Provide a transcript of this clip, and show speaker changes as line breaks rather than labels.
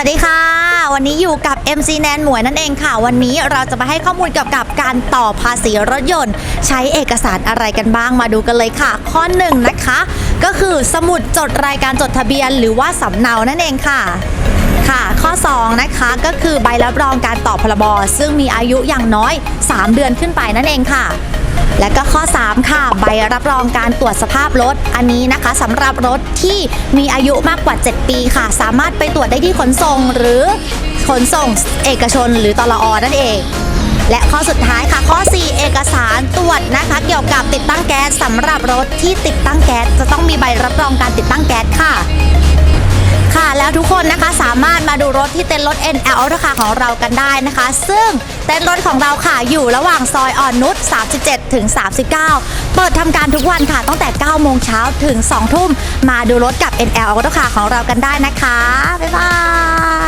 วัสดีค่ะ วันนี้อยู่กับ MC แนนหมวยนั่นเองค่ะ วันนี้เราจะมาให้ข้อมูลเกี่ยวกับการต่อภาษีรถยนต์ ใช้เอกสารอะไรกันบ้างมาดูกันเลยค่ะ ข้อหนึ่งนะคะ ก็คือสมุดจดรายการจดทะเบียน หรือว่าสำเนานั่นเองค่ะค่ะ ข้อ 2 นะคะก็คือใบรับรองการต่อพรบซึ่งมีอายุอย่างน้อย 3 เดือนขึ้นไปนั่นเองค่ะ และก็ข้อ 3 ค่ะ ใบรับรองการตรวจสภาพรถ อันนี้นะคะสำหรับรถที่มีอายุมากกว่า 7 ปีค่ะ สามารถไปตรวจได้ที่ขนส่งหรือขนส่งเอกชนหรือตลอนั่นเอง และข้อสุดท้ายค่ะข้อ 4 เอกสารตรวจนะคะ เกี่ยวกับติดตั้งแก๊สสำหรับรถที่ติดตั้งแก๊สจะต้องมีใบรับรองการติดตั้งแก๊สค่ะค่ะ แล้วทุกคนนะคะสามารถมาดูรถที่เต็นท์รถ NL ราคาของเรากันได้นะคะ ซึ่งเต็นท์รถของเราค่ะอยู่ระหว่างซอยอ่อนนุช 37 ถึง 39 เปิดทำการทุกวันค่ะตั้งแต่ 9 โมงเช้าถึง 2 ทุ่ม มาดูรถกับ NL ราคาของเรากันได้นะคะ บ๊ายบาย